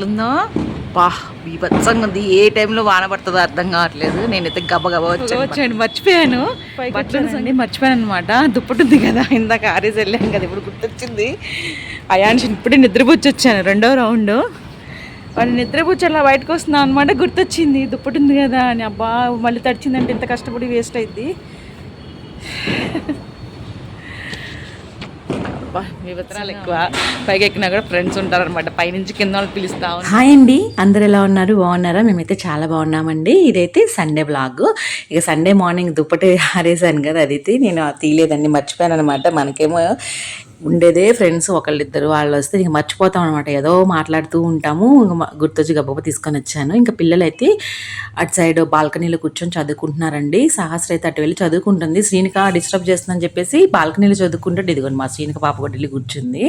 ఎట్లుందో. బా బీభత్సంగా ఉంది ఏ టైంలో వాన పడుతుందో అర్థం కావట్లేదు. నేనైతే గబ గబ వచ్చాను. మర్చిపోయాను. పట్లండి మర్చిపోయాను అనమాట దుప్పటుంది కదా. ఇందాక ఆరేసి వెళ్ళాను కదా. ఇప్పుడు గుర్తొచ్చింది. అయాన్షి ఇప్పుడే నిద్రపుచ్చి వచ్చాను రెండో రౌండ్. వాళ్ళు నిద్రపుచ్చి అలా బయటకు వస్తున్నాను అనమాట గుర్తొచ్చింది. దుప్పటుంది కదా అని. అబ్బా మళ్ళీ తడిచిందంటే ఇంత కష్టపడి వేస్ట్ అయింది అబ్బా ఎక్కువ. పైకి ఎక్కినా కూడా ఫ్రెండ్స్ ఉంటారనమాట పైనుంచి కింద వాళ్ళు పిలుస్తా హాయ్ అండి. అందరు ఎలా ఉన్నారు? బాగున్నారా? మేమైతే చాలా బాగున్నామండి. ఇదైతే సండే బ్లాగ్ ఇక సండే మార్నింగ్ దుప్పటి ఆరేసాను కదా అదైతే నేను తీయలేదండి మర్చిపోయాను అనమాట మనకేమో ఉండేదే ఫ్రెండ్స్ ఒకళ్ళిద్దరు. వాళ్ళు వస్తే ఇంక మర్చిపోతాం అనమాట ఏదో మాట్లాడుతూ ఉంటాము. ఇంకా గుర్తొచ్చి గబ్బ తీసుకొని వచ్చాను. ఇంకా పిల్లలు అయితే అటు సైడ్ బాల్కనీలో కూర్చొని చదువుకుంటున్నారండి. సహస్ర అయితే అటు వెళ్ళి చదువుకుంటుంది. శ్రీనిక డిస్టర్బ్ చేస్తుందని చెప్పేసి బాల్కనీలో చదువుకుంటుంటే ఇదిగోండి మా శ్రీనిక పాప కూడా వెళ్ళి కూర్చుంది.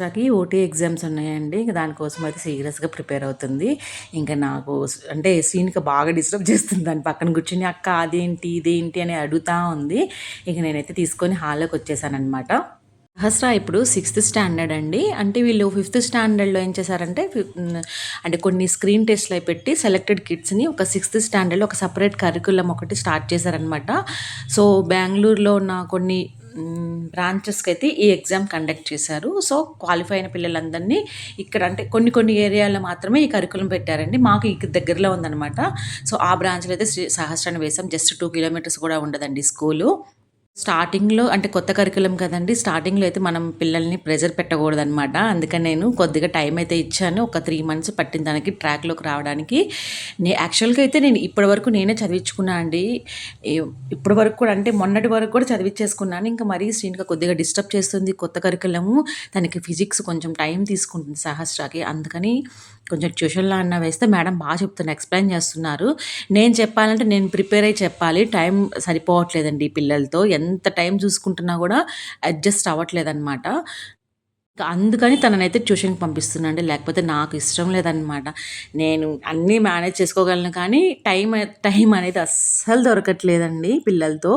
నాకు ఓటీ ఎగ్జామ్స్ ఉన్నాయండి. ఇంకా దానికోసం అయితే సీరియస్గా ప్రిపేర్ అవుతుంది. ఇంకా నాకు అంటే సీన్కి బాగా డిస్టర్బ్ చేస్తుంది. దాని పక్కన కూర్చొని అక్క అదేంటి ఇదేంటి అని అడుగుతా ఉంది. ఇక నేనైతే తీసుకొని హాల్లోకి వచ్చేసానమాట సహస్ర ఇప్పుడు సిక్స్త్ స్టాండర్డ్ అండి. అంటే వీళ్ళు ఫిఫ్త్ స్టాండర్డ్లో ఏం చేశారంటే అంటే కొన్ని స్క్రీన్ టెస్ట్లు అయి పెట్టి సెలెక్టెడ్ కిడ్స్ని ఒక సిక్స్త్ స్టాండర్డ్లో ఒక సపరేట్ కరికులం ఒకటి స్టార్ట్ చేశారనమాట సో బెంగళూరులో ఉన్న కొన్ని బ్రాంచెస్కి అయితే ఈ ఎగ్జామ్ కండక్ట్ చేశారు. సో క్వాలిఫై అయిన పిల్లలందరినీ ఇక్కడ అంటే కొన్ని కొన్ని ఏరియాలో మాత్రమే ఈ కరికులం పెట్టారండి. మాకు ఇక్కడ దగ్గరలో ఉందన్నమాట. సో ఆ బ్రాంచ్లో అయితే శ్రీ సహస్రాన్ని వేసాం. జస్ట్ టూ కిలోమీటర్స్ కూడా ఉండదండి స్కూలు. స్టార్టింగ్లో అంటే కొత్త కరికులం కదండి స్టార్టింగ్లో అయితే మనం పిల్లల్ని ప్రెజర్ పెట్టకూడదనమాట అందుకని నేను కొద్దిగా టైం అయితే ఇచ్చాను. ఒక త్రీ మంత్స్ పట్టిన దానికి ట్రాక్లోకి రావడానికి. నే యాక్చువల్గా అయితే నేను ఇప్పటి వరకు నేనే చదివించుకున్నా అండి. ఇప్పటి వరకు కూడా అంటే మొన్నటి వరకు కూడా చదివించేసుకున్నాను ఇంకా మరీ శ్రీనిక కొద్దిగా డిస్టర్బ్ చేస్తుంది కొత్త కరికులము. తనకి ఫిజిక్స్ కొంచెం టైం తీసుకుంటుంది సహస్రాకి. అందుకని కొంచెం ట్యూషన్లో అన్న వేస్తే మేడం బాగా చెప్తున్నారు ఎక్స్ప్లెయిన్ చేస్తున్నారు. నేను చెప్పాలంటే నేను ప్రిపేర్ అయ్యి చెప్పాలి. టైం సరిపోవట్లేదండి ఈ పిల్లలతో. ఎంత టైం చూసుకుంటున్నా కూడా అడ్జస్ట్ అవ్వట్లేదన్నమాట. అందుకని తననైతే ట్యూషన్కి పంపిస్తున్నాండి. లేకపోతే నాకు ఇష్టం లేదనమాట నేను అన్నీ మేనేజ్ చేసుకోగలను కానీ టైం టైం అనేది అస్సలు దొరకట్లేదండి పిల్లలతో.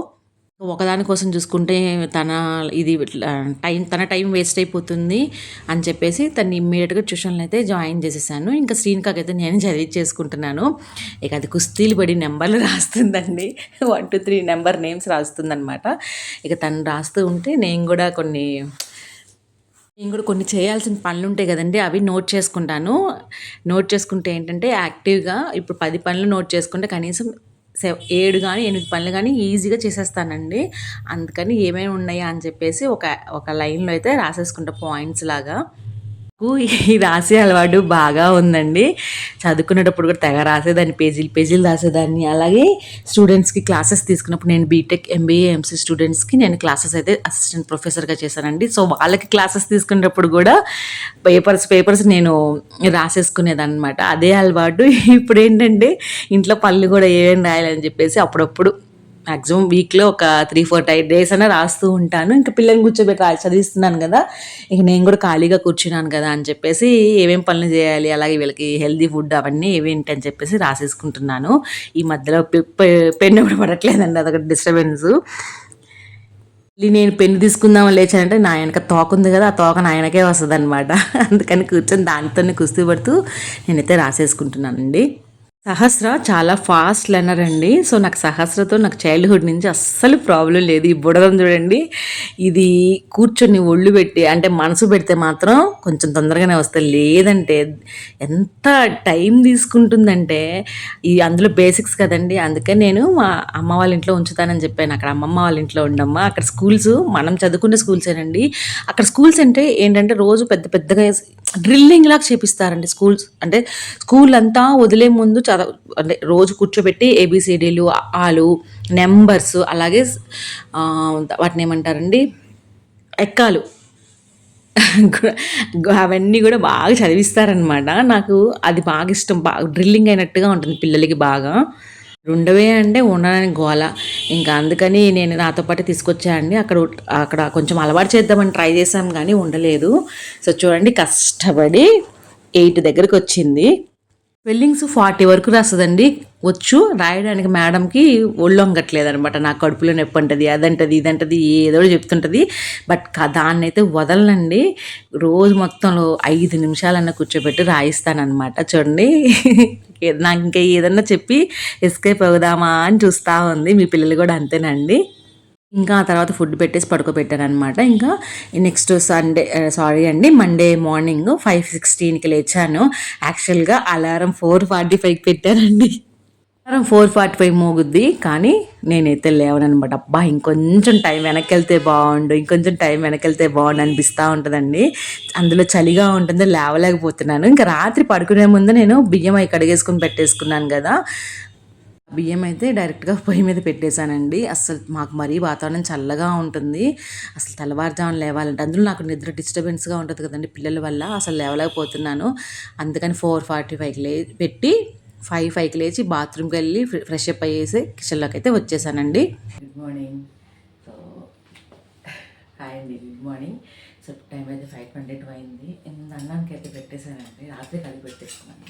ఒకదాని కోసం చూసుకుంటే తన ఇది ఇట్లా టైం తన టైం వేస్ట్ అయిపోతుంది అని చెప్పేసి తను ఇమ్మీడియట్గా ట్యూషన్లో అయితే జాయిన్ చేసేసాను. ఇంకా శ్రీనికాకి అయితే నేను చదివించేసుకుంటున్నాను ఇక అది కుస్తీలు పడి నెంబర్లు రాస్తుందండి. One two three number names రాస్తుందనమాట ఇక తను రాస్తూ ఉంటే నేను కూడా కొన్ని నేను కూడా కొన్ని చేయాల్సిన పనులు ఉంటాయి కదండి అవి నోట్ చేసుకుంటాను. నోట్ చేసుకుంటే ఏంటంటే యాక్టివ్గా ఇప్పుడు పది పనులు నోట్ చేసుకుంటే కనీసం ఏడు కానీ ఎనిమిది పనులు కానీ ఈజీగా చేసేస్తానండి. అందుకని ఏమేమి ఉన్నాయా అని చెప్పేసి ఒక ఒక లైన్లో అయితే రాసేసుకుంటా పాయింట్స్ లాగా. నాకు ఈ రాసే అలవాటు బాగా ఉందండి. చదువుకునేటప్పుడు కూడా తెగ రాసేదాన్ని పేజీలు పేజీలు రాసేదాన్ని. అలాగే స్టూడెంట్స్కి క్లాసెస్ తీసుకున్నప్పుడు నేను బీటెక్ ఎంబీఏ ఎంసీ స్టూడెంట్స్కి నేను క్లాసెస్ అయితే అసిస్టెంట్ ప్రొఫెసర్గా చేశానండి. సో వాళ్ళకి క్లాసెస్ తీసుకునేటప్పుడు కూడా పేపర్స్ పేపర్స్ నేను రాసేసుకునేదాన్ని అనమాట అదే అలవాటు ఇప్పుడు ఏంటంటే ఇంట్లో పళ్ళు కూడా ఏమేమి రాయాలని చెప్పేసి అప్పుడప్పుడు మ్యాక్సిమం వీక్లో ఒక త్రీ ఫోర్ టై డేస్ అయినా రాస్తూ ఉంటాను. ఇంకా పిల్లల్ని కూర్చోబెట్టి రా చదివిస్తున్నాను కదా. ఇక నేను కూడా ఖాళీగా కూర్చున్నాను కదా అని చెప్పేసి ఏమేం పనులు చేయాలి అలాగే వీళ్ళకి హెల్దీ ఫుడ్ అవన్నీ ఏవేంటి అని చెప్పేసి రాసేసుకుంటున్నాను. ఈ మధ్యలో పె- పెన్ను కూడా పడట్లేదండి అదొక డిస్టర్బెన్స్ మళ్ళీ నేను పెన్ను తీసుకుందామని లేచానంటే నా వెనక తోక ఉంది కదా ఆ తోక నా వెనకే వస్తుంది అనమాట అందుకని కూర్చొని దానితోనే కుస్తీ పడుతూ నేనైతే రాసేసుకుంటున్నానండి. సహస్ర చాలా ఫాస్ట్ లెర్నర్ అండి. సో నాకు సహస్రతో నాకు చైల్డ్హుడ్ నుంచి అస్సలు ప్రాబ్లం లేదు. ఈ బుడదం చూడండి. ఇది కూర్చొని ఒళ్ళు పెట్టి అంటే మనసు పెడితే మాత్రం కొంచెం తొందరగానే వస్తుంది లేదంటే ఎంత టైం తీసుకుంటుందంటే ఈ అందులో బేసిక్స్ కదండి. అందుకే నేను మా అమ్మ వాళ్ళ ఇంట్లో ఉంచుతానని చెప్పాను. అక్కడ అమ్మమ్మ వాళ్ళ ఇంట్లో ఉండమ్మా. అక్కడ స్కూల్స్ మనం చదువుకునే స్కూల్సేనండి. అక్కడ స్కూల్స్ అంటే ఏంటంటే రోజు పెద్ద పెద్దగా డ్రిల్లింగ్ లాగా చేపిస్తారండి స్కూల్స్. అంటే స్కూల్ అంతా వదిలే ముందు అంటే రోజు కూర్చోబెట్టి ఏబిసిడీలు ఆలు నెంబర్స్ అలాగే వాటిని ఏమంటారండి? ఎక్కాలు. అవన్నీ కూడా బాగా చదివిస్తారనమాట. నాకు అది బాగా ఇష్టం. బాగా డ్రిల్లింగ్ అయినట్టుగా ఉంటుంది పిల్లలకి బాగా. రెండవే అంటే ఉండడానికి గోల. ఇంకా అందుకని నేను నాతో పాటు తీసుకొచ్చానండి అక్కడ అక్కడ కొంచెం అలవాటు చేద్దామని ట్రై చేశాం కానీ ఉండలేదు. సో చూడండి కష్టపడి ఎయిట్ దగ్గరికి వచ్చింది. స్పెల్లింగ్స్ ఫార్టీ వరకు రాస్తుందండి. వచ్చు రాయడానికి మేడంకి ఒళ్ళు వంగట్లేదు అనమాట నా కడుపులో నొప్పి అంటది అదంటది ఇదంటది ఏదో ఒకటి చెప్తుంటది. బట్ దాన్ని అయితే వదలనండి. రోజు మొత్తంలో ఐదు నిమిషాలన్నా కూర్చోబెట్టి రాయిస్తానమాట చూడండి. నాకు ఇంకా ఏదన్నా చెప్పి ఎస్కేప్ అవుదామా అని చూస్తూ ఉంది. మీ పిల్లలు కూడా అంతేనండి. ఇంకా ఆ తర్వాత ఫుడ్ పెట్టేసి పడుకోబెట్టాను అనమాట ఇంకా నెక్స్ట్ సండే సారీ అండి మండే మార్నింగ్ ఫైవ్ సిక్స్టీన్కి లేచాను. యాక్చువల్గా అలారం ఫోర్ ఫార్టీ ఫైవ్కి పెట్టానండి అలారం ఫోర్ ఫార్టీ ఫైవ్ మోగుద్ది కానీ నేనైతే లేవనమాట అబ్బా ఇంకొంచెం టైం వెనక్కి వెళ్తే బాగుండు ఇంకొంచెం టైం వెనక్కి వెళ్తే బాగుండు అనిపిస్తూ ఉంటుందండి. అందులో చలిగా ఉంటుంది లేవలేకపోతున్నాను. ఇంకా రాత్రి పడుకునే ముందు నేను బియ్యం అవి కడిగేసుకుని పెట్టేసుకున్నాను కదా బియ్యం అయితే డైరెక్ట్గా పొయ్యి మీద పెట్టేశానండి. అసలు మాకు మరీ వాతావరణం చల్లగా ఉంటుంది. అసలు తెల్లవారుజామున లేవాలంటే అందులో నాకు నిద్ర డిస్టర్బెన్స్గా ఉంటుంది కదండి పిల్లల వల్ల. అసలు లేవలేకపోతున్నాను. అందుకని ఫోర్ ఫార్టీ ఫైవ్కి లే పెట్టి ఫైవ్ ఫైవ్కి లేచి బాత్రూమ్కి వెళ్ళి ఫ్రెష్ అప్ అయ్యేసి కిచెన్లోకి అయితే వచ్చేసానండి. గుడ్ మార్నింగ్ సో హాయ్ అండి. గుడ్ మార్నింగ్ సో టైం అయితే ఫైవ్ ట్వంటీ టూ అయింది. అన్నానికి అయితే పెట్టేశానండి. రాత్రి కలిపి పెట్టేసుకున్నాను.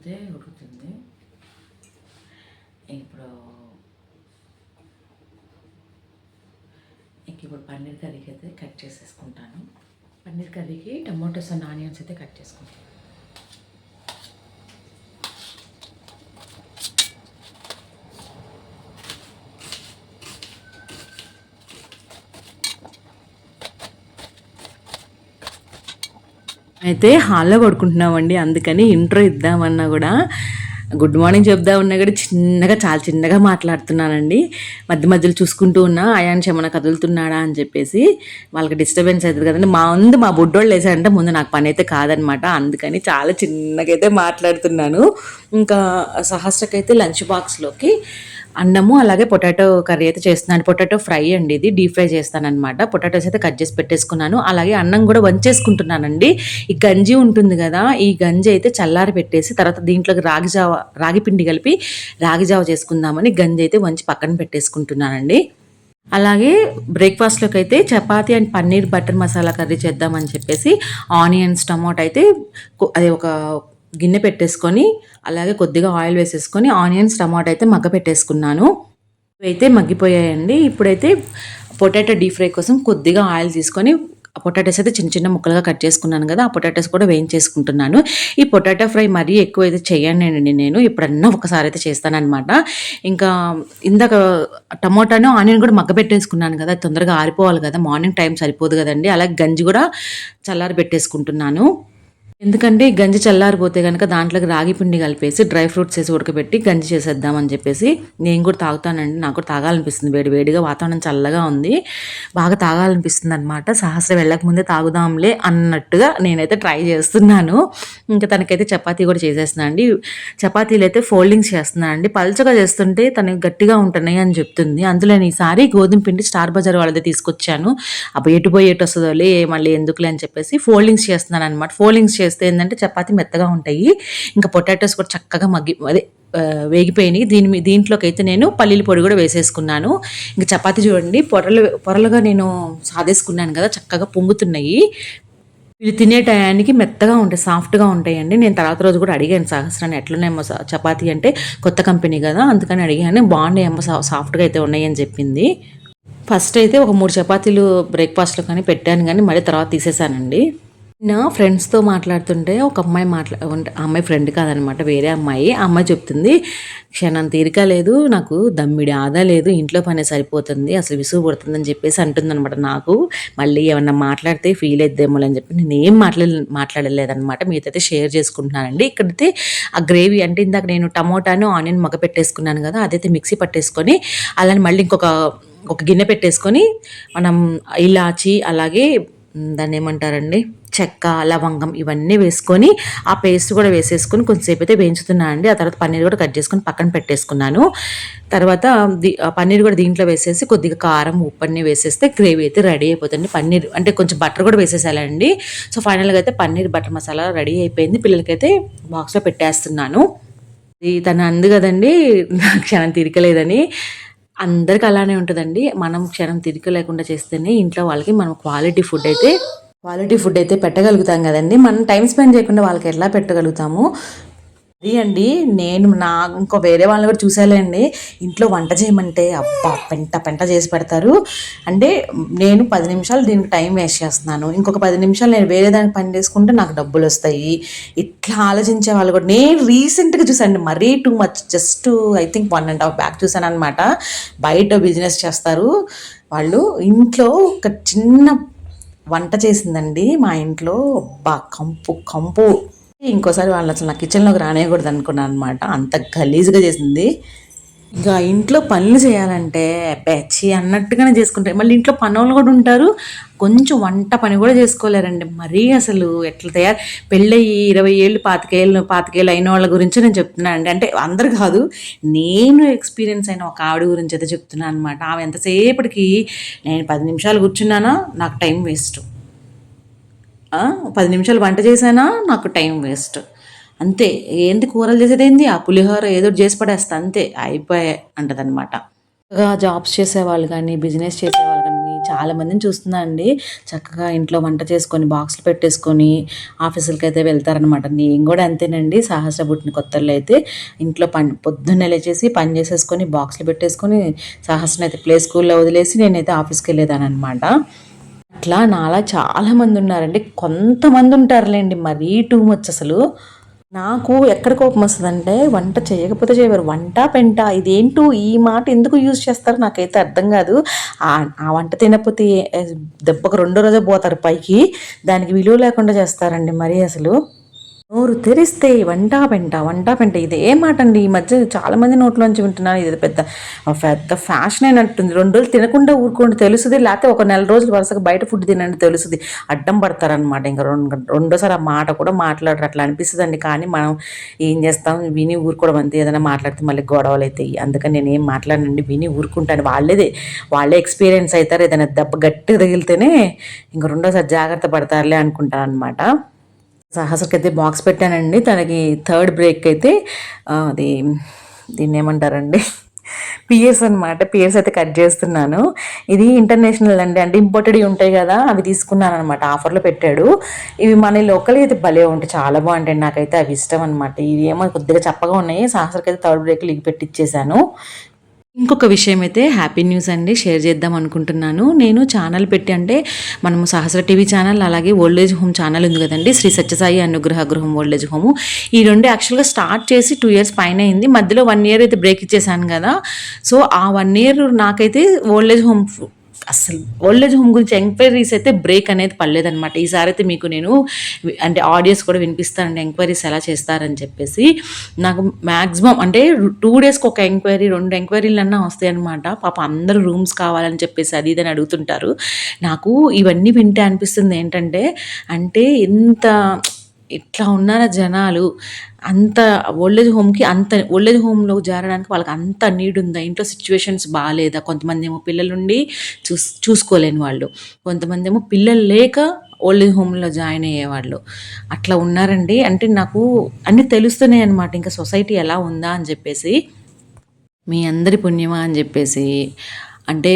అయితే ఉడుకుతుంది ఇప్పుడు ఇంక ఇప్పుడు పన్నీర్ కర్రీకి అయితే కట్ చేసేసుకుంటాను. పన్నీర్ కర్రీకి టమాటోస్ అండ్ ఆనియన్స్ అయితే కట్ చేసుకుంటాను. అయితే హాల్లో పడుకుంటున్నామండి. అందుకని ఇంట్రో ఇద్దామన్నా కూడా గుడ్ మార్నింగ్ చెప్దా ఉన్నా కూడా చిన్నగా చాలా చిన్నగా మాట్లాడుతున్నానండి. మధ్య మధ్యలో చూసుకుంటూ ఉన్నా అయాన్స్ ఏమైనా కదులుతున్నాడా అని చెప్పేసి వాళ్ళకి డిస్టర్బెన్స్ అవుతుంది కదండి. మా ముందు మా బుడ్డోళ్ళు వేసారంటే ముందు నాకు పని అయితే కాదనమాట. అందుకని చాలా చిన్నగా అయితే మాట్లాడుతున్నాను. ఇంకా సహస్రకైతే లంచ్ బాక్స్లోకి అన్నము అలాగే పొటాటో కర్రీ అయితే చేస్తున్నాను. పొటాటో ఫ్రై అండి ఇది. డీప్ ఫ్రై చేస్తానమాట పొటాటోస్ అయితే కట్ చేసి పెట్టేసుకున్నాను. అలాగే అన్నం కూడా వంచేసుకుంటున్నానండి. ఈ గంజి ఉంటుంది కదా ఈ గంజి అయితే చల్లారి పెట్టేసి తర్వాత దీంట్లోకి రాగి జావ రాగి పిండి కలిపి రాగి జావ చేసుకుందామని గంజి అయితే వంచి పక్కన పెట్టేసుకుంటున్నానండి. అలాగే బ్రేక్ఫాస్ట్లోకి అయితే chapati and paneer butter masala curry చేద్దామని చెప్పేసి ఆనియన్స్ టమాటో అయితే అదే అది ఒక గిన్నె పెట్టేసుకొని అలాగే కొద్దిగా ఆయిల్ వేసేసుకొని ఆనియన్స్ టమాటో అయితే మగ్గ పెట్టేసుకున్నాను. ఇవైతే మగ్గిపోయాయండి. ఇప్పుడైతే పొటాటో డీప్ ఫ్రై కోసం కొద్దిగా ఆయిల్ తీసుకొని ఆ పొటాటోస్ అయితే చిన్న చిన్న ముక్కలుగా కట్ చేసుకున్నాను కదా ఆ పొటాటోస్ కూడా వేయించేసుకుంటున్నాను. ఈ పొటాటో ఫ్రై మరీ ఎక్కువ అయితే చేయనండి నేను ఎప్పుడన్నా ఒకసారి అయితే చేస్తానమాట ఇంకా ఇందాక టమోటాను ఆనియన్ కూడా మగ్గ పెట్టేసుకున్నాను కదా తొందరగా ఆరిపోవాలి కదా మార్నింగ్ టైం సరిపోదు కదండి అలాగే గంజి కూడా చల్లారి పెట్టేసుకుంటున్నాను. ఎందుకంటే గంజి చల్లారిపోతే కనుక దాంట్లోకి రాగి పిండి కలిపేసి డ్రై ఫ్రూట్స్ వేసి ఉడకబెట్టి గంజి చేసేద్దామని చెప్పేసి నేను కూడా తాగుతానండి. నాకు కూడా తాగాలనిపిస్తుంది. వేడి వేడిగా వాతావరణం చల్లగా ఉంది. బాగా తాగాలనిపిస్తుంది అనమాట సహస్ర వెళ్ళక ముందే తాగుదాంలే అన్నట్టుగా నేనైతే ట్రై చేస్తున్నాను. ఇంకా తనకైతే చపాతీ కూడా చేసేస్తున్నాను అండి. చపాతీలు అయితే ఫోల్డింగ్స్ చేస్తున్నాను అండి. పల్చగా చేస్తుంటే తనకి గట్టిగా ఉంటున్నాయి అని చెప్తుంది. అందులో నేను ఈసారి గోధుమ పిండి స్టార్ బజార్ వాళ్ళది తీసుకొచ్చాను. అప్పుడు ఎటు పోయి ఎటు వస్తుందోలే మళ్ళీ ఎందుకులే అని చెప్పేసి ఫోల్డింగ్స్ చేస్తున్నాను అనమాట ఫోల్డింగ్స్ చేస్తే ఏంటంటే చపాతీ మెత్తగా ఉంటాయి. ఇంకా పొటాటోస్ కూడా చక్కగా మగ్గి అదే వేగిపోయినాయి. దీని దీంట్లోకి అయితే నేను పల్లీల పొడి కూడా వేసేసుకున్నాను. ఇంకా చపాతీ చూడండి పొరలు పొరలుగా నేను సాదేసుకున్నాను కదా చక్కగా పొంగుతున్నాయి. ఇవి తినే టయానికి మెత్తగా ఉంటాయి సాఫ్ట్గా ఉంటాయండి. నేను తర్వాత రోజు కూడా అడిగాను సహస్రాన్ని ఎట్లున్నాయేమో చపాతీ అంటే కొత్త కంపెనీ కదా అందుకని అడిగాను. బాగున్నాయేమో ఏమో సాఫ్ట్గా అయితే ఉన్నాయని చెప్పింది. ఫస్ట్ అయితే ఒక మూడు చపాతీలు బ్రేక్ఫాస్ట్లో కానీ పెట్టాను కానీ మళ్ళీ తర్వాత తీసేసానండి. నా ఫ్రెండ్స్తో మాట్లాడుతుంటే ఒక అమ్మాయి మాట్లా ఆ అమ్మాయి ఫ్రెండ్ కాదనమాట వేరే అమ్మాయి. అమ్మాయి చెప్తుంది క్షణం తీరిక లేదు నాకు దమ్మిడి ఆదా లేదు ఇంట్లో పనే సరిపోతుంది అసలు విసుగు పడుతుందని చెప్పేసి అంటుందనమాట నాకు. మళ్ళీ ఏమన్నా మాట్లాడితే ఫీల్ అయిద్దేమో అని చెప్పి నేను ఏం మాట్లా మాట్లాడలేదన్నమాట మీతో షేర్ చేసుకుంటున్నానండి. ఇక్కడైతే ఆ గ్రేవీ అంటే ఇందాక నేను టమోటాను ఆనియన్ మగ పెట్టేసుకున్నాను కదా అదైతే మిక్సీ పట్టేసుకొని అలానే మళ్ళీ ఇంకొక ఒక గిన్నె పెట్టేసుకొని మనం ఇలాచి అలాగే దాన్ని ఏమంటారండి? చెక్క లవంగం ఇవన్నీ వేసుకొని ఆ పేస్ట్ కూడా వేసేసుకొని కొంచెంసేపు అయితే వేయించుతున్నాను అండి. ఆ తర్వాత పన్నీర్ కూడా కట్ చేసుకొని పక్కన పెట్టేసుకున్నాను. తర్వాత పన్నీర్ కూడా దీంట్లో వేసేసి కొద్దిగా కారం ఉప్పు అన్నీ వేసేస్తే గ్రేవీ అయితే రెడీ అయిపోతుంది. పన్నీర్ అంటే కొంచెం బటర్ కూడా వేసేసాలండి. సో ఫైనల్గా అయితే పన్నీర్ బటర్ మసాలా రెడీ అయిపోయింది. పిల్లలకైతే బాక్స్లో పెట్టేస్తున్నాను. ఇది తను అంది కదండి. క్షణం తీరికలేదని. అందరికి అలానే ఉంటుందండి. మనం క్షణం తిరిగి లేకుండా చేస్తేనే ఇంట్లో వాళ్ళకి మనం క్వాలిటీ ఫుడ్ అయితే క్వాలిటీ ఫుడ్ అయితే పెట్టగలుగుతాం కదండి. మనం టైం స్పెండ్ చేయకుండా వాళ్ళకి ఎట్లా పెట్టగలుగుతాము? అది అండి నేను నా ఇంకో వేరే వాళ్ళని కూడా చూసాలండి ఇంట్లో వంట చేయమంటే అబ్బా పెంట పెంట చేసి పెడతారు. అంటే నేను పది నిమిషాలు దీనికి టైం వేస్ట్ చేస్తున్నాను. ఇంకొక పది నిమిషాలు నేను వేరే దానికి పని చేసుకుంటే నాకు డబ్బులు వస్తాయి. ఇట్లా ఆలోచించే వాళ్ళు కూడా నేను రీసెంట్గా చూసాను మరీ too much just I think one and half back చూసాను అనమాట బయట బిజినెస్ చేస్తారు. వాళ్ళు ఇంట్లో ఒక చిన్న వంట చేసిందండి మా ఇంట్లో. అబ్బా కంపు కంపు. ఇంకోసారి వాళ్ళు అసలు నా కిచెన్లోకి రానేయకూడదు అనుకున్నాను అనమాట అంత గలీజ్గా చేసింది. ఇంకా ఇంట్లో పనులు చేయాలంటే పెచ్చి అన్నట్టుగానే చేసుకుంటారు. మళ్ళీ ఇంట్లో పనులు కూడా ఉంటారు. కొంచెం వంట పని కూడా చేసుకోలేరండి. మరీ అసలు ఎట్లా తయారు పెళ్ళయి ఇరవై ఏళ్ళు పాతికేళ్ళు పాతికేళ్ళు అయిన వాళ్ళ గురించి నేను చెప్తున్నాను అండి. అంటే అందరు కాదు నేను ఎక్స్పీరియన్స్ అయిన ఒక ఆవిడ గురించి అయితే చెప్తున్నాను అనమాట ఆమె ఎంతసేపటికి నేను పది నిమిషాలు కూర్చున్నానా నాకు టైం వేస్ట్. పది నిమిషాలు వంట చేశానా? నాకు టైం వేస్ట్. అంతే. ఏంది కూరలు చేసేది ఏంది ఆ పులిహోర ఏదో చేసి పడేస్తా అంతే. అయిపోయా అంటదనమాట చక్కగా జాబ్స్ చేసేవాళ్ళు కానీ బిజినెస్ చేసేవాళ్ళు కానీ చాలా మందిని చూస్తున్నా అండి. చక్కగా ఇంట్లో వంట చేసుకొని బాక్స్లు పెట్టేసుకొని ఆఫీసులకి అయితే వెళ్తారనమాట నేను కూడా అంతేనండి. సహస్ర పుట్టిన కొత్తల్లో అయితే ఇంట్లో పని పొద్దున్నే లేచేసి పని చేసేసుకొని బాక్స్లు పెట్టేసుకొని సహస్రని అయితే ప్లే స్కూల్లో వదిలేసి నేనైతే ఆఫీస్కి వెళ్ళేదాన్ని అనమాట అట్లా నాలా చాలామంది ఉన్నారండి కొంతమంది ఉంటారులేండి మరీ టూ మచ్ అసలు. నాకు ఎక్కడ కోపం వస్తుందంటే వంట చేయకపోతే చేయవారు వంట పెంట ఇదేంటో ఈ మాట ఎందుకు యూజ్ చేస్తారో నాకైతే అర్థం కాదు. ఆ వంట తినకపోతే దెబ్బకు రెండో రోజే పోతారు పైకి. దానికి విలువ లేకుండా చేస్తారండి మరీ అసలు. నోరు తెరిస్తే వంట పెంట వంట పెంట. ఇది ఏ మాట అండి ఈ మధ్య చాలా మంది నోట్లోంచి వింటున్నాను ఇది పెద్ద పెద్ద ఫ్యాషన్ అయినట్టుంది. రెండు రోజులు తినకుండా ఊరుకోండి తెలుస్తుంది లేకపోతే ఒక నెల రోజులు వరుసగా బయట ఫుడ్ తినండి తెలుస్తుంది అడ్డం పడతారనమాట ఇంకా రెండు రెండోసారి ఆ మాట కూడా మాట్లాడరు. అట్లా అనిపిస్తుందండి. కానీ మనం ఏం చేస్తాం? విని ఊరుకోవడం అంతే. ఏదైనా మాట్లాడితే మళ్ళీ గొడవలు అవుతాయి అందుకని నేను ఏం మాట్లాడనండి. విని ఊరుకుంటాను. వాళ్ళేదే వాళ్ళే ఎక్స్పీరియన్స్ అవుతారు. ఏదైనా దెబ్బ గట్టిగా తగిలితేనే ఇంక రెండోసారి జాగ్రత్త పడతారులే అనుకుంటాను అనమాట సహస్రకి అయితే బాక్స్ పెట్టానండి. తనకి థర్డ్ బ్రేక్ అయితే అది దీన్ని ఏమంటారండి? పియర్స్ అనమాట పియర్స్ అయితే కట్ చేస్తున్నాను. ఇది ఇంటర్నేషనల్ అండి. అంటే ఇంపోర్టెడ్వి ఉంటాయి కదా అవి తీసుకున్నాను అనమాట ఆఫర్లో పెట్టాడు. ఇవి మన లోకల్ అయితే భలే ఉంటాయి. చాలా బాగుంటాయి. నాకైతే అవి ఇష్టం అనమాట ఇవి ఏమో కొద్దిగా చప్పగా ఉన్నాయి. సహస్రకి అయితే థర్డ్ బ్రేక్ లిగి పెట్టిచ్చేసాను. ఇంకొక విషయం అయితే హ్యాపీ న్యూస్ అండి. షేర్ చేద్దాం అనుకుంటున్నాను. నేను ఛానల్ పెట్టి అంటే మనము సహస్ర టీవీ ఛానల్ అలాగే ఓల్డ్ ఏజ్ హోమ్ ఛానల్ ఉంది కదండి. శ్రీ సత్యసాయి అనుగ్రహ గృహం ఓల్డ్ ఏజ్ హోమ్. ఈ రెండు యాక్చువల్గా స్టార్ట్ చేసి టూ ఇయర్స్ పైన అయింది. మధ్యలో వన్ ఇయర్ అయితే బ్రేక్ ఇచ్చేసాను కదా. సో ఆ వన్ ఇయర్ నాకైతే ఓల్డ్ ఏజ్ హోమ్ అసలు ఓల్డ్ ఏజ్ హోమ్ గురించి ఎంక్వైరీస్ అయితే బ్రేక్ అనేది పడలేదనమాట ఈసారి అయితే మీకు నేను అంటే ఆడియోస్ కూడా వినిపిస్తానండి ఎంక్వైరీస్ ఎలా చేస్తారని చెప్పేసి. నాకు మ్యాక్సిమం అంటే టూ డేస్కి ఒక ఎంక్వైరీ రెండు ఎంక్వైరీలన్నా అన్నా వస్తాయి అనమాట పాప అందరూ రూమ్స్ కావాలని చెప్పేసి అది ఇదని అడుగుతుంటారు. నాకు ఇవన్నీ వింటే అనిపిస్తుంది ఏంటంటే అంటే ఎంత ఇట్లా ఉన్నారా జనాలు? అంత ఓల్డేజ్ హోమ్కి అంత ఓల్డేజ్ హోమ్లో చేరడానికి వాళ్ళకి అంత నీడ్ ఉందా? ఇంట్లో సిచ్యువేషన్స్ బాగాలేదా కొంతమంది ఏమో పిల్లలుండి చూస్ చూసుకోలేని వాళ్ళు. కొంతమంది ఏమో పిల్లలు లేక ఓల్డేజ్ హోమ్లో జాయిన్ అయ్యేవాళ్ళు. అట్లా ఉన్నారండి. అంటే నాకు అన్నీ తెలుస్తున్నాయి అనమాట ఇంకా సొసైటీ ఎలా ఉందా అని చెప్పేసి మీ అందరి పుణ్యమా అని చెప్పేసి అంటే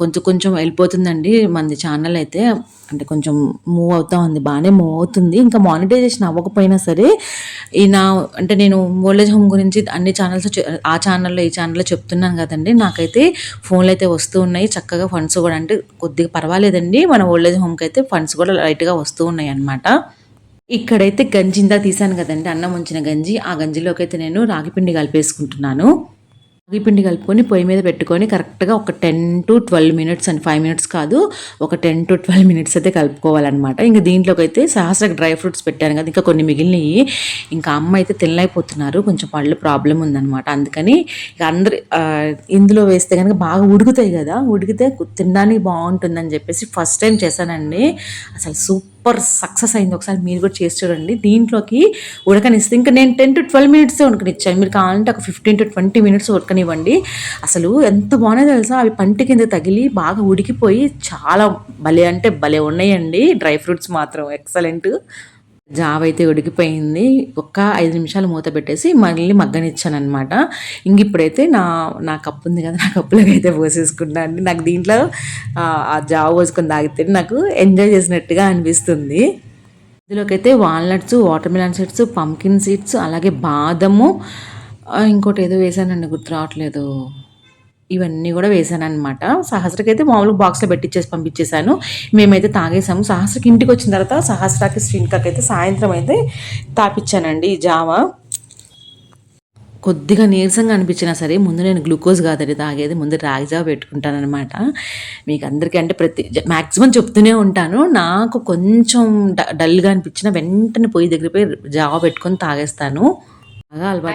కొంచెం కొంచెం వెళ్ళిపోతుందండి మనది ఛానల్ అయితే. అంటే కొంచెం మూవ్ అవుతా ఉంది బాగానే మూవ్ అవుతుంది. ఇంకా మానిటైజేషన్ అవ్వకపోయినా సరే ఈ నా అంటే నేను ఓల్డేజ్ హోమ్ గురించి అన్ని ఛానల్స్ ఆ ఛానల్లో ఈ ఛానల్లో చెప్తున్నాను కదండి. నాకైతే ఫోన్లు అయితే వస్తూ ఉన్నాయి చక్కగా ఫండ్స్ కూడా అంటే కొద్దిగా పర్వాలేదండి. మన ఓల్డేజ్ హోమ్కి అయితే ఫండ్స్ కూడా లైట్గా వస్తూ ఉన్నాయి అన్నమాట. ఇక్కడైతే గంజిందా తీసాను కదండి అన్నం ఉంచిన గంజి. ఆ గంజిలోకి అయితే నేను రాగిపిండి కలిపేసుకుంటున్నాను. పిండి కలుపుకొని పొయ్యి మీద పెట్టుకొని కరెక్ట్గా ఒక ten to twelve minutes and five minutes కాదు ఒక టెన్ టు ట్వెల్వ్ మినిట్స్ అయితే కలుపుకోవాలన్నమాట. ఇంకా దీంట్లోకి అయితే సహస్ర డ్రై ఫ్రూట్స్ పెట్టాను కదా ఇంకా కొన్ని మిగిలినవి ఇంకా అమ్మ అయితే తినలేకపోతున్నారు కొంచెం పళ్ళు ప్రాబ్లం ఉందన్నమాట. అందుకని ఇక అందరు ఇందులో వేస్తే కనుక బాగా ఉడుకుతాయి కదా ఉడికితే తినడానికి బాగుంటుందని చెప్పేసి ఫస్ట్ టైం చేశానండి. అసలు సూపర్ సక్సెస్ అయింది. ఒకసారి మీరు కూడా చేసి చూడండి. దీంట్లోకి ఉడకనిస్తే ఇంకా నేను టెన్ టు ట్వెల్వ్ మినిట్స్ ఉడకనిచ్చాను. మీరు కావాలంటే ఒక ఫిఫ్టీన్ టు ట్వంటీ మినిట్స్ ఉడకనివ్వండి. అసలు ఎంత బాగున్నాయో తెలుసా? అవి పంటి కింద తగిలి బాగా ఉడికిపోయి చాలా భలే అంటే భలే ఉన్నాయండి. డ్రై ఫ్రూట్స్ మాత్రం. ఎక్సలెంట్. జావ అయితే ఉడికిపోయింది. ఒక్క ఐదు నిమిషాలు మూత పెట్టేసి మళ్ళీ మగ్గనిచ్చాను అనమాట ఇంక ఇప్పుడైతే నా నా కప్పు ఉంది కదా నా కప్పులోకి అయితే పోసేసుకున్నాను అండి. నాకు దీంట్లో ఆ, జావ పోసుకొని తాగితే నాకు ఎంజాయ్ చేసినట్టుగా అనిపిస్తుంది. ఇందులోకైతే walnuts watermelon seeds pumpkin seeds అలాగే బాదము ఇంకోటి ఏదో వేసానండి గుర్తు రావట్లేదు. ఇవన్నీ కూడా వేసాను అనమాట సహస్రకి అయితే మామూలుగా బాక్స్లో పెట్టించేసి పంపించేశాను. మేమైతే తాగేసాము సహస్రకి ఇంటికి వచ్చిన తర్వాత సహస్రాకి శ్రీనికాకి అయితే సాయంత్రం అయితే తాపిచ్చానండి ఈ జావా. కొద్దిగా నీరసంగా అనిపించినా సరే ముందు నేను గ్లూకోజ్ కాదండి తాగేది ముందు రాగిజావ పెట్టుకుంటానమాట మీకు అందరికీ అంటే ప్రతి మ్యాక్సిమం చెప్తూనే ఉంటాను. నాకు కొంచెం డ- డల్గా అనిపించిన వెంటనే పొయ్యి దగ్గర పోయి జావ పెట్టుకొని తాగేస్తాను. బాగా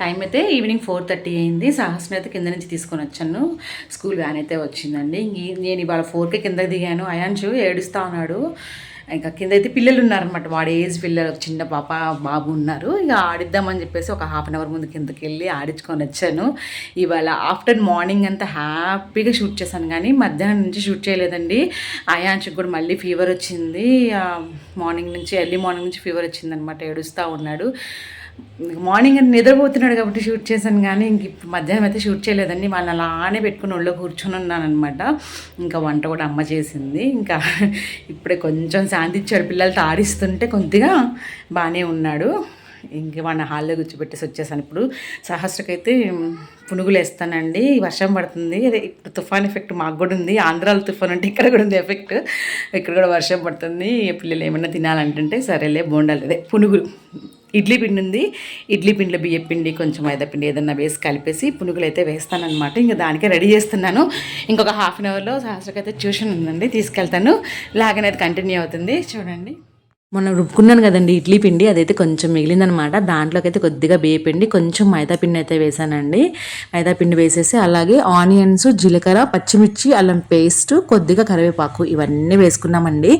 టైం అయితే ఈవినింగ్ ఫోర్ థర్టీ అయింది. సాహసం అయితే కింద నుంచి తీసుకొని వచ్చాను. స్కూల్ వ్యాన్ అయితే వచ్చిందండి. నేను ఇవాళ ఫోర్కే కిందకి దిగాను. అయాన్షు ఏడుస్తా ఉన్నాడు. ఇంకా కింద అయితే పిల్లలు ఉన్నారనమాట వాడి ఏజ్ పిల్లలు ఒక చిన్న పాప బాబు ఉన్నారు. ఇక ఆడిద్దామని చెప్పేసి ఒక హాఫ్ అన్ అవర్ ముందు కిందకి వెళ్ళి ఆడించుకొని వచ్చాను. ఇవాళ ఆఫ్టర్ మార్నింగ్ అంతా హ్యాపీగా షూట్ చేశాను. కానీ మధ్యాహ్నం నుంచి షూట్ చేయలేదండి. అయాన్షుకి కూడా మళ్ళీ ఫీవర్ వచ్చింది. మార్నింగ్ నుంచి ఎర్లీ మార్నింగ్ నుంచి ఫీవర్ వచ్చిందనమాట ఏడుస్తూ ఉన్నాడు. మార్నింగ్ నిద్రపోతున్నాడు కాబట్టి షూట్ చేశాను కానీ ఇంక మధ్యాహ్నం అయితే షూట్ చేయలేదండి. వాళ్ళని అలానే పెట్టుకుని ఒళ్ళో కూర్చొని ఉన్నానమాట ఇంకా వంట కూడా అమ్మ చేసింది. ఇంకా ఇప్పుడే కొంచెం శాంతి ఇచ్చాడు పిల్లలతో ఆడిస్తుంటే కొద్దిగా బాగానే ఉన్నాడు. ఇంక వాడిని హాల్లో కూర్చోబెట్టేసి వచ్చేసాను. ఇప్పుడు సహస్రకైతే పునుగులు వేస్తానండి వర్షం పడుతుంది. అదే ఇప్పుడు తుఫాన్ ఎఫెక్ట్ మాకు కూడా ఉంది. ఆంధ్రాలో తుఫాన్ అంటే ఇక్కడ కూడా ఉంది ఎఫెక్ట్. ఇక్కడ కూడా వర్షం పడుతుంది. పిల్లలు ఏమన్నా తినాలంటుంటే సరేలే బోండాలు. అదే పునుగులు. ఇడ్లీ పిండి ఉంది. ఇడ్లీ పిండిలో బియ్య పిండి కొంచెం మైదా పిండి ఏదన్నా వేసి కలిపేసి పునుగులు అయితే వేస్తానమాట ఇంకా దానికే రెడీ చేస్తున్నాను. ఇంకొక హాఫ్ అన్ అవర్లో సహస్రకైతే ట్యూషన్ ఉందండి. తీసుకెళ్తాను. లాగనేది కంటిన్యూ అవుతుంది. చూడండి. మొన్న రుబ్బుకున్నాను కదండి ఇడ్లీ పిండి అదైతే కొంచెం మిగిలిందనమాట. దాంట్లోకి అయితే కొద్దిగా బియ్య పిండి కొంచెం మైదా పిండి అయితే వేసానండి. మైదా పిండి వేసేసి అలాగే ఆనియన్స్ జీలకర్ర పచ్చిమిర్చి అల్లం పేస్ట్ కొద్దిగా కరివేపాకు ఇవన్నీ వేసుకున్నామండి.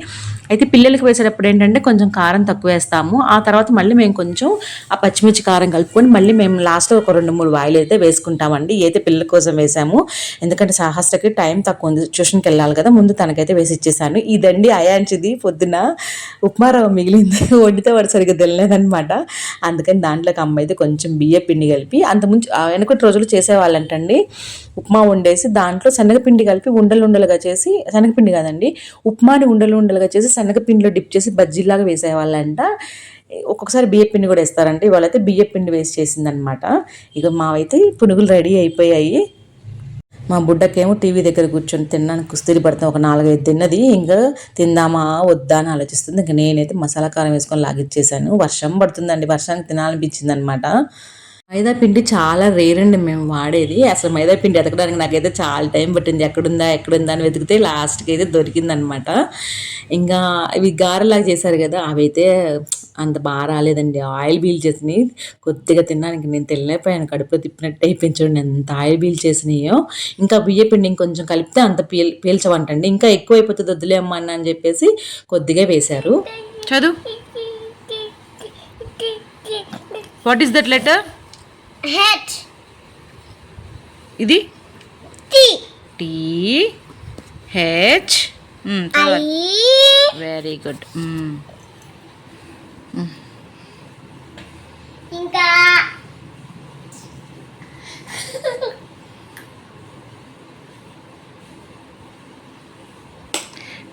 అయితే పిల్లలకి వేసేటప్పుడు ఏంటంటే కొంచెం కారం తక్కువ వేస్తాము. ఆ తర్వాత మళ్ళీ మేము కొంచెం ఆ పచ్చిమిర్చి కారం కలుపుకొని మళ్ళీ మేము లాస్ట్లో ఒక రెండు మూడు వాయిలు అయితే వేసుకుంటామండి. అయితే పిల్లల కోసం వేసాము ఎందుకంటే సహస్రకి టైం తక్కువ ఉంది ట్యూషన్కి వెళ్ళాలి కదా ముందు తనకైతే వేసి ఇచ్చేసాను. ఇదండి అయాంచిది పొద్దున ఉప్మా మిగిలింది. వండితే వాడు సరిగ్గా తెలియలేదనమాట అందుకని దాంట్లోకి అమ్మ అయితే కొంచెం బియ్య పిండి కలిపి అంతకుముందు వెనకటి రోజులు చేసేవాళ్ళంటండి. ఉప్మా వండేసి దాంట్లో శనగపిండి కలిపి ఉండలు ఉండలుగా చేసి శనగపిండి కాదండి ఉప్మాని ఉండలు ఉండలుగా చేసి శనగపిండిలో డిప్ చేసి బజ్జీలాగా వేసేవాళ్ళంట. ఒక్కొక్కసారి బియ్య పిండి కూడా ఇస్తారంటే ఇవాళ అయితే బియ్య పిండి వేసి చేసిందనమాట ఇక మావైతే పునుగులు రెడీ అయిపోయాయి. మా బుడ్డకేమో టీవీ దగ్గర కూర్చొని తిన్నాను కుస్తీలు పడతాం ఒక నాలుగైదు తిన్నది ఇంకా తిందామా వద్దా అని ఆలోచిస్తుంది. ఇంకా నేనైతే మసాలా కారం వేసుకొని లాగిచ్చేసాను. వర్షం పడుతుందండి వర్షానికి తినాలనిపించింది అనమాట మైదా పిండి చాలా రేర్ అండి మేము వాడేది. అసలు మైదా పిండి ఎతకడానికి నాకైతే చాలా టైం పట్టింది. ఎక్కడుందా ఎక్కడుందా అని వెతికితే లాస్ట్కి అయితే దొరికిందనమాట ఇంకా ఇవి గారెలాగా చేశారు కదా అవి అయితే అంత బాగా రాలేదండి. ఆయిల్ బీల్ చేసినాయి. కొద్దిగా తిన్నానికి నేను తెలియపోయాను కడుపులో తిప్పినట్టు అయిపోయింది చూడండి. ఎంత ఆయిల్ బీల్ చేసినాయో. ఇంకా బియ్య పిండి ఇంకొంచెం కలిపితే అంత పీల్ పీల్చవంటండి ఇంకా ఎక్కువ అయిపోతుంది వద్దులే అమ్మ అన్న అని చెప్పేసి కొద్దిగా వేశారు. చదువు. What is that letter Head. ఇది? T. T H. Very good ఇంకా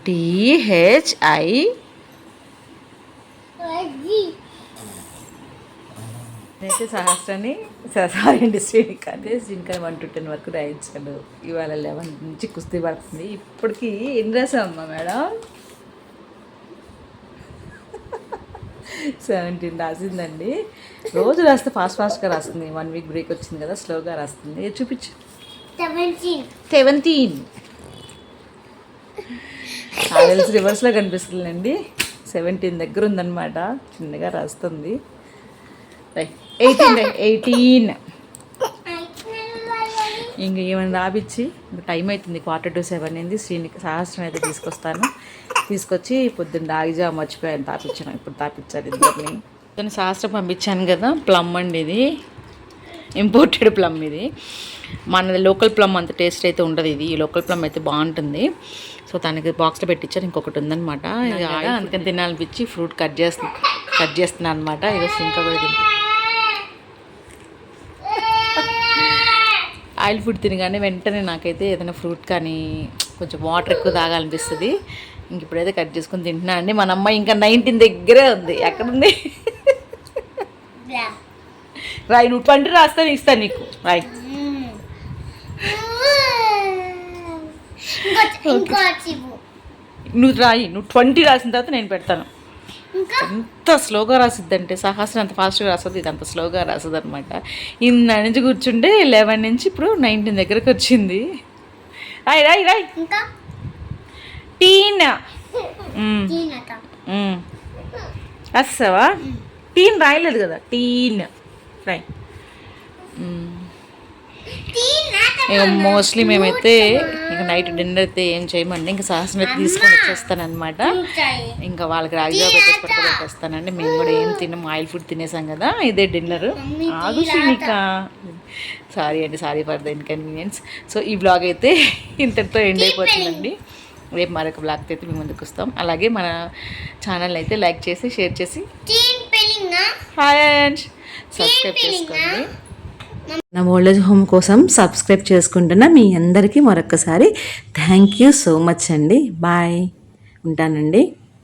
టీ హెచ్ ఐ G. అయితే సహస్రాన్ని సారీ అండి శ్రీనిక అంటే శ్రీనిక వన్ టు టెన్ వరకు రాయించాడు ఇవాళ లెవెన్ నుంచి కుస్తీ పడుతుంది. ఇప్పటికి ఎన్ని రాసామమ్మా మేడం? సెవెంటీన్ రాసిందండి. రోజు రాస్తే ఫాస్ట్ ఫాస్ట్గా రాస్తుంది. వన్ వీక్ బ్రేక్ వచ్చింది కదా స్లోగా రాస్తుంది. చూపించు. సెవెంటీన్ ట్రావెల్స్ రివర్స్లో కనిపిస్తుందండి. సెవెంటీన్ దగ్గర ఉందన్నమాట. చిన్నగా రాస్తుంది. ఎయిటీన్ ఎయిటీన్ ఇంక ఏమైనా రాపిచ్చి ఇంక టైం అవుతుంది క్వార్టర్ టు సెవెన్ అయింది. శ్రీని సహస్రం అయితే తీసుకొస్తాను. తీసుకొచ్చి పొద్దున్న రాగిజా మర్చిపోయాను తాపించాను ఇప్పుడు తాపించాను ఇద్దరిని. నేను సహస్రం పంపించాను కదా ప్లమ్ అండి ఇది. ఇంపోర్టెడ్ ప్లమ్ ఇది. మనది లోకల్ ప్లమ్ అంత టేస్ట్ అయితే ఉండదు ఇది. ఈ లోకల్ ప్లమ్ అయితే బాగుంటుంది. సో తనకి బాక్స్లో పెట్టించారు ఇంకొకటి ఉందన్నమాట. ఇక అందుకని తినాలనిపించి ఫ్రూట్ కట్ చేస్తు కట్ చేస్తున్నాను అనమాట ఇక ఇంకా కూడా ఆయిల్ ఫుడ్ తినగానే వెంటనే నాకైతే ఏదైనా ఫ్రూట్ కానీ కొంచెం వాటర్ ఎక్కువ తాగాలనిపిస్తుంది. ఇంక ఇప్పుడైతే కట్ చేసుకుని తింటున్నా అండి. మన అమ్మాయి ఇంకా నైన్టీన్ దగ్గరే ఉంది. ఎక్కడుంది? రాయి నువ్వు ట్వంటీ రాస్తే ఇస్తాను నీకు. రాయి. నువ్వు రాయి. నువ్వు ట్వంటీ రాసిన తర్వాత నేను పెడతాను. ఎంత స్లోగా రాసిద్దంటే సహాసం అంత ఫాస్ట్గా రాస్తుంది ఇది అంత స్లోగా రాస్తుంది అనమాట ఇన్న నుంచి కూర్చుంటే లెవెన్ నుంచి ఇప్పుడు నైన్టీన్ దగ్గరకు వచ్చింది. రాయి రాయి రాయి. టీన్. రాస్తావా? టీన్ రాయలేదు కదా. టీన్. రాయ్. ఇక మోస్ట్లీ మేమైతే ఇక నైట్ డిన్నర్ అయితే ఏం చేయమండి. ఇంకా సహసం అయితే తీసుకొని వచ్చేస్తాను అనమాట ఉంటాయి ఇంకా వాళ్ళకి రాగిగా పెట్టేసి పట్టుకోబెట్టేస్తానండి మేము కూడా ఏం తిన్నాం ఆయిల్ ఫుడ్ తినేసాం కదా ఇదే డిన్నర్ ఆగు శ్రీనిక సారీ అండి sorry for the inconvenience so ఈ బ్లాగ్ అయితే ఇంతటితో ఎండ్ అయిపోతుందండి. రేపు మరొక బ్లాగ్ అయితే మేము ముందుకు వస్తాం. అలాగే మన ఛానల్ అయితే లైక్ చేసి షేర్ చేసి. తీన్ హాయ్ అండ్ సబ్స్క్రైబ్ చేసుకోండి. నా ఓల్డేజ్ హోమ్ కోసం సబ్స్క్రైబ్ చేసుకుంటున్న మీ అందరికీ మరొకసారి థ్యాంక్ యూ సో మచ్ అండి. బాయ్. ఉంటానండి.